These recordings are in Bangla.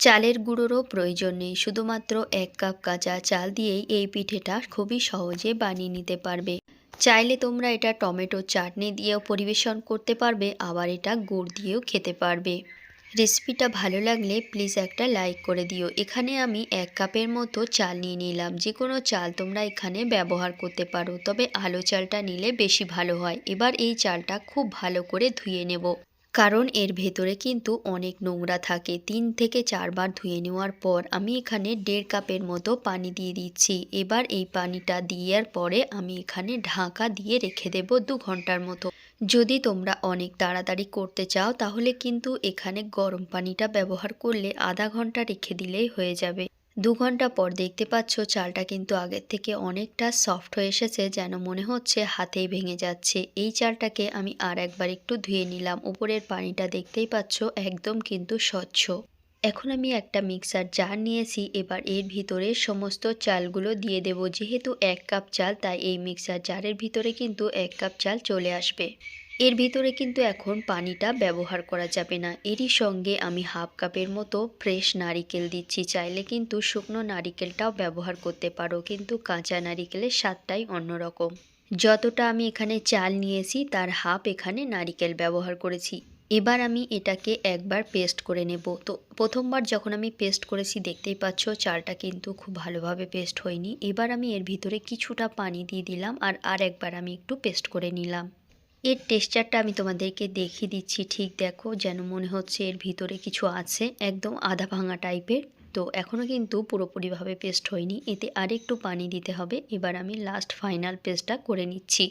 চালের গুঁড়োরও প্রয়োজন নেই, শুধুমাত্র এক কাপ কাঁচা চাল দিয়েই এই পিঠেটা খুবই সহজে বানিয়ে নিতে পারবে। চাইলে তোমরা এটা টমেটো চাটনি দিয়েও পরিবেশন করতে পারবে, আবার এটা গুড় দিয়েও খেতে পারবে। রেসিপিটা ভালো লাগলে প্লিজ একটা লাইক করে দিও। এখানে আমি এক কাপের মতো চাল নিয়ে নিলাম যে কোনো চাল তোমরা এখানে ব্যবহার করতে পারো, তবে আলো চালটা নিলে বেশি ভালো হয়। এবার এই চালটা খুব ভালো করে ধুয়ে নেব। কারণ এর ভেতরে কিন্তু অনেক নোংরা থাকে। তিন থেকে চারবার ধুয়ে নেওয়ার পর আমি এখানে দেড় কাপের মতো পানি দিয়ে দিচ্ছি। এবার এই পানিটা দেওয়ার পরে আমি এখানে ঢাকা দিয়ে রেখে দেব দু ঘণ্টার মতো। যদি তোমরা অনেক তাড়াতাড়ি করতে চাও, তাহলে কিন্তু এখানে গরম পানিটা ব্যবহার করলে আধা ঘণ্টা রেখে দিলেই হয়ে যাবে। দু ঘণ্টা পর দেখতে পাচ্ছ চালটা কিন্তু আগের থেকে অনেকটা সফট হয়ে এসেছে, যেন মনে হচ্ছে হাতেই ভেঙে যাচ্ছে। এই চালটাকে আমি আর একবার একটু ধুয়ে নিলাম। উপরের পানিটা দেখতেই পাচ্ছ একদম কিন্তু স্বচ্ছ। এখন আমি একটা মিক্সার জার নিয়েছি, এবার এর ভিতরে সমস্ত চালগুলো দিয়ে দেব। যেহেতু এক কাপ চাল, তাই এই মিক্সার জারের ভিতরে কিন্তু এক কাপ চাল চলে আসবে। এর ভিতরে কিন্তু এখন পানিটা ব্যবহার করা যাবে না। এরই সঙ্গে আমি হাফ কাপের মতো ফ্রেশ নারিকেল দিচ্ছি। চাইলে কিন্তু শুকনো নারিকেলটাও ব্যবহার করতে পারো, কিন্তু কাঁচা নারিকেলের স্বাদটাই অন্যরকম। যতটা আমি এখানে চাল নিয়েছি, তার হাফ এখানে নারিকেল ব্যবহার করেছি। এবার আমি এটাকে একবার পেস্ট করে নেব। তো প্রথমবার যখন আমি পেস্ট করেছি, দেখতেই পাচ্ছ চালটা কিন্তু খুব ভালোভাবে পেস্ট হয়নি। এবার আমি এর ভিতরে কিছুটা পানি দিয়ে দিলাম আর আর একবার আমি একটু পেস্ট করে নিলাম। এর টেক্সচারটা আমি তোমাদেরকে দেখিয়ে দিচ্ছি, ঠিক দেখো, যেন মনে হচ্ছে এর ভিতরে কিছু আছে, একদম আধা ভাঙা টাইপের তো এখনও কিন্তু পুরোপুরিভাবে পেস্ট হয়নি, এতে আরেকটু পানি দিতে হবে। এবার আমি লাস্ট ফাইনাল পেস্টটা করে নিচ্ছি।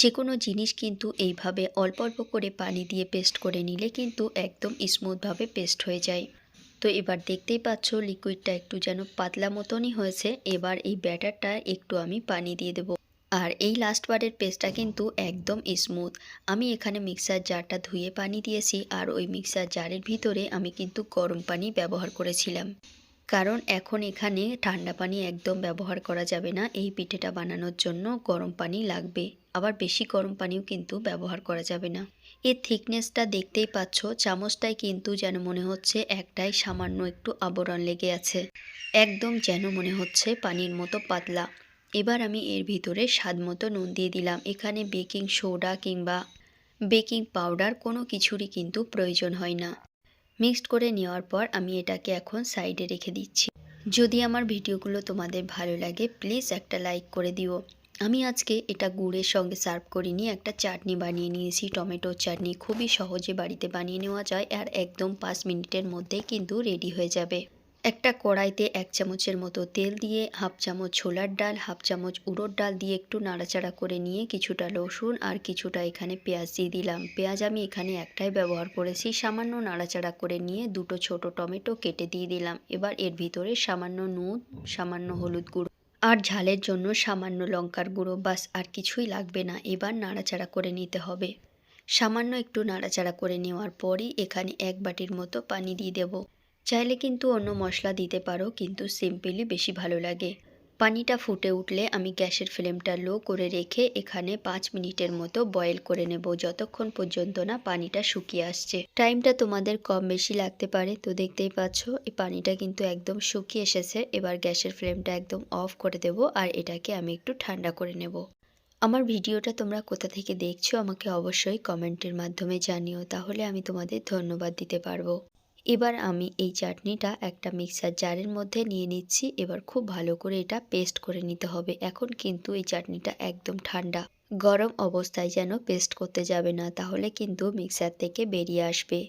যে কোনো জিনিস কিন্তু এইভাবে অল্প অল্প করে পানি দিয়ে পেস্ট করে নিলে কিন্তু একদম স্মুথভাবে পেস্ট হয়ে যায়। তো এবার দেখতেই পাচ্ছ লিকুইডটা একটু যেন পাতলা মতনই হয়েছে। এবার এই ব্যাটারটা একটু আমি পানি দিয়ে দেবো। আর এই লাস্ট বারের পেস্টটা কিন্তু একদম স্মুথ আমি এখানে মিক্সার জারটা ধুয়ে পানি দিয়েছি আর ওই মিক্সার জারের ভিতরে আমি কিন্তু গরম পানি ব্যবহার করেছিলাম। কারণ এখন এখানে ঠান্ডা পানি একদম ব্যবহার করা যাবে না, এই পিঠেটা বানানোর জন্য গরম পানি লাগবে। আবার বেশি গরম পানিও কিন্তু ব্যবহার করা যাবে না। এর থিকনেসটা দেখতেই পাচ্ছ, চামচটাই কিন্তু যেন মনে হচ্ছে একটাই সামান্য একটু আবরণ লেগে আছে। একদম যেন মনে হচ্ছে পানির মতো পাতলা। এবার আমি এর ভিতরে স্বাদ মতো নুন দিয়ে দিলাম। এখানে বেকিং সোডা কিংবা বেকিং পাউডার কোনো কিছুরই কিন্তু প্রয়োজন হয় না। মিক্সড করে নেওয়ার পর আমি এটাকে এখন সাইডে রেখে দিচ্ছি। যদি আমার ভিডিওগুলো তোমাদের ভালো লাগে, প্লিজ একটা লাইক করে দিও। আমি আজকে এটা গুড়ের সঙ্গে সার্ভ করিনি, একটা চাটনি বানিয়ে নিয়েছি। টমেটোর চাটনি খুবই সহজে বাড়িতে বানিয়ে নেওয়া যায় আর একদম পাঁচ মিনিটের মধ্যেই কিন্তু রেডি হয়ে যাবে। একটা কড়াইতে এক চামচের মতো তেল দিয়ে, হাফ চামচ ছোলার ডাল, হাফ চামচ উড়োর ডাল দিয়ে একটু নাড়াচাড়া করে নিয়ে কিছুটা রসুন আর কিছুটা এখানে পেঁয়াজ দিয়ে দিলাম। পেঁয়াজ আমি এখানে একটাই ব্যবহার করেছি, সামান্য নাড়াচাড়া করে নিয়ে দুটো ছোট টমেটো কেটে দিয়ে দিলাম। এবার এর ভিতরে সামান্য নুন, সামান্য হলুদ গুঁড়ো আর ঝালের জন্য সামান্য লঙ্কার গুঁড়ো, বাস আর কিছুই লাগবে না, এবার নাড়াচাড়া করে নিতে হবে। সামান্য একটু নাড়াচাড়া করে নেওয়ার পরই এখানে এক বাটির মতো পানি দিয়ে দেবো। চাইলে কিন্তু অন্য মশলা দিতে পারো, কিন্তু সিম্পলি বেশি ভালো লাগে। পানিটা ফুটে উঠলে আমি গ্যাসের ফ্লেমটা লো করে রেখে এখানে পাঁচ মিনিটের মতো বয়েল করে নেব, যতক্ষণ পর্যন্ত না পানিটা শুকিয়ে আসছে। টাইমটা তোমাদের কম বেশি লাগতে পারে, তো দেখতেই পাচ্ছ এই পানিটা কিন্তু একদম শুকিয়ে এসেছে। এবার গ্যাসের ফ্লেমটা একদম অফ করে দেব আর এটাকে আমি একটু ঠান্ডা করে নেব। আমার ভিডিওটা তোমরা কোথা থেকে দেখছ আমাকে অবশ্যই কমেন্টের মাধ্যমে জানিও, তাহলে আমি তোমাদের ধন্যবাদ দিতে পারব। এবার আমি এই চাটনিটা একটা মিক্সার জারের মধ্যে নিয়ে নিচ্ছি। এবার খুব ভালো করে এটা পেস্ট করে নিতে হবে। এখন কিন্তু এই চাটনিটা একদম ঠান্ডা। গরম অবস্থায় যেন পেস্ট করতে যাবে না, তাহলে কিন্তু মিক্সার থেকে বেরিয়ে আসবে।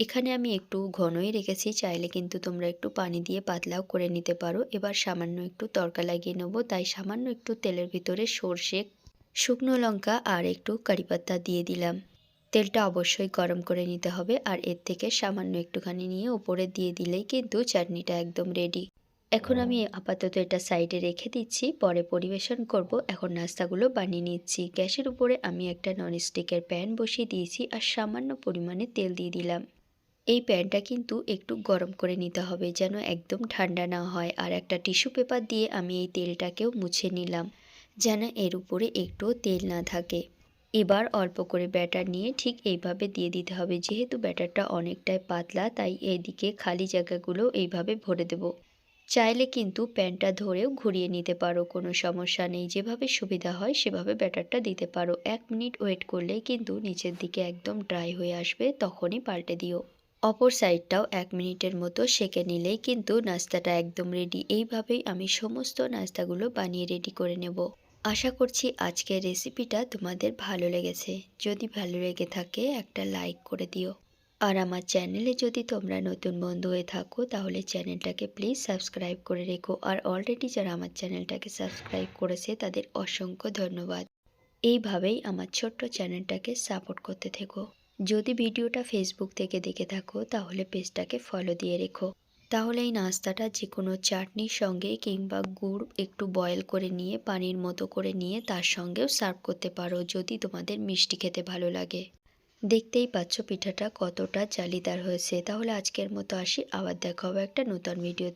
এখানে আমি একটু ঘনই রেখেছি, চাইলে কিন্তু তোমরা একটু পানি দিয়ে পাতলাও করে নিতে পারো। এবার সামান্য একটু তরকা লাগিয়ে নেব, তাই সামান্য একটু তেলের ভিতরে সর্ষে, শুকনো লঙ্কা আর একটু কারিপাত্তা দিয়ে দিলাম। তেলটা অবশ্যই গরম করে নিতে হবে আর এর থেকে সামান্য একটুখানি নিয়ে ওপরে দিয়ে দিলেই কিন্তু চাটনিটা একদম রেডি এখন আমি আপাতত এটা সাইডে রেখে দিচ্ছি, পরে পরিবেশন করব। এখন নাস্তাগুলো বানিয়ে নিচ্ছি। গ্যাসের উপরে আমি একটা ননস্টিকের প্যান বসিয়ে দিয়েছি আর সামান্য পরিমাণে তেল দিয়ে দিলাম। এই প্যানটা কিন্তু একটু গরম করে নিতে হবে যেন একদম ঠান্ডা না হয় আর একটা টিস্যু পেপার দিয়ে আমি এই তেলটাকেও মুছে নিলাম যেন এর উপরে একটু তেল না থাকে। এবার অল্প করে ব্যাটার নিয়ে ঠিক এইভাবে দিয়ে দিতে হবে। যেহেতু ব্যাটারটা অনেকটাই পাতলা, তাই এইদিকে খালি জায়গাগুলো এইভাবে ভরে দেব। চাইলে কিন্তু প্যানটা ধরেও ঘুরিয়ে নিতে পারো, কোনো সমস্যা নেই। যেভাবে সুবিধা হয় সেভাবে ব্যাটারটা দিতে পারো। এক মিনিট ওয়েট করলেই কিন্তু নিচের দিকে একদম ড্রাই হয়ে আসবে, তখনই পাল্টে দিও। অপর সাইডটাও এক মিনিটের মতো সেকে নিলেই কিন্তু নাস্তাটা একদম রেডি। এইভাবেই আমি সমস্ত নাস্তাগুলো বানিয়ে রেডি করে নেব। আশা করছি আজকের রেসিপিটা তোমাদের ভালো লেগেছে। যদি ভালো লেগে থাকে, একটা লাইক করে দিও। আর আমার চ্যানেলে যদি তোমরা নতুন বন্ধু হয়ে থাকো, তাহলে চ্যানেলটাকে প্লিজ সাবস্ক্রাইব করে রেখো। আর অলরেডি যারা আমার চ্যানেলটাকে সাবস্ক্রাইব করেছে, তাদের অসংখ্য ধন্যবাদ। এইভাবেই আমার ছোট্ট চ্যানেলটাকে সাপোর্ট করতে থেকো। যদি ভিডিওটা ফেসবুক থেকে দেখে থাকো, তাহলে পেজটাকে ফলো দিয়ে রেখো। তাহলে এই নাস্তাটা যে কোনো চাটনির সঙ্গে কিংবা গুড় একটু বয়েল করে নিয়ে, পানির মতো করে নিয়ে তার সঙ্গেও সার্ভ করতে পারো যদি তোমাদের মিষ্টি খেতে ভালো লাগে। দেখতেই পাচ্ছ পিঠাটা কতটা জালিদার হয়েছে। তাহলে আজকের মতো আসি। আবার দেখা হবে একটা নতুন ভিডিও